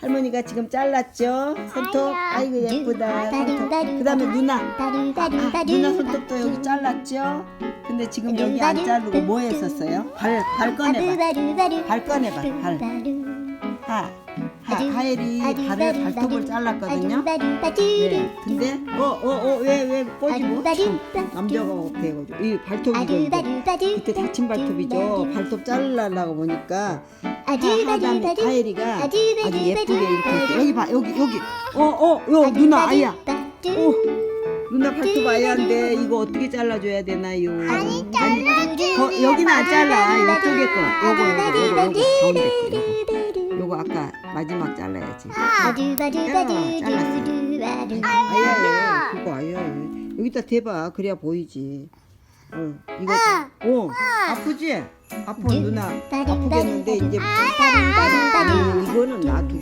할머니가 지금 잘랐죠? 손톱. 아이고 예쁘다. 손톱. 그 다음에 누나. 아, 누나 손톱도 여기 잘랐죠? 근데 지금 여기 안 자르고 뭐 했었어요? 발, 발 꺼내봐. 발 꺼내봐. 발. 하. 하, 하엘이 발을 발톱을 잘랐거든요. 네. 근데 어 어 어 왜 왜 꼬지고 참 남자가 돼가지고 이 발톱이 이거 이거 그때 다친 발톱이죠. 발톱 자르려고 보니까 하하담 하엘이가 아주 예쁘게 이렇게 했어. 여기 봐 여기 여기 어어 요 누나 아야 오 누나 발톱 아야인데 이거 어떻게 잘라줘야 되나요? 아니 거, 여기는 안 잘라 이쪽에 거 요거 요거 요거 요거 가운데 거 요거 요거 아까 마지막 잘라야지 아야야 그거 아야야 여기다 대봐 그래야 보이지 어 이거 어 아프지? 아파 누나. 아프겠는데 이제 음, 이거는 놔두고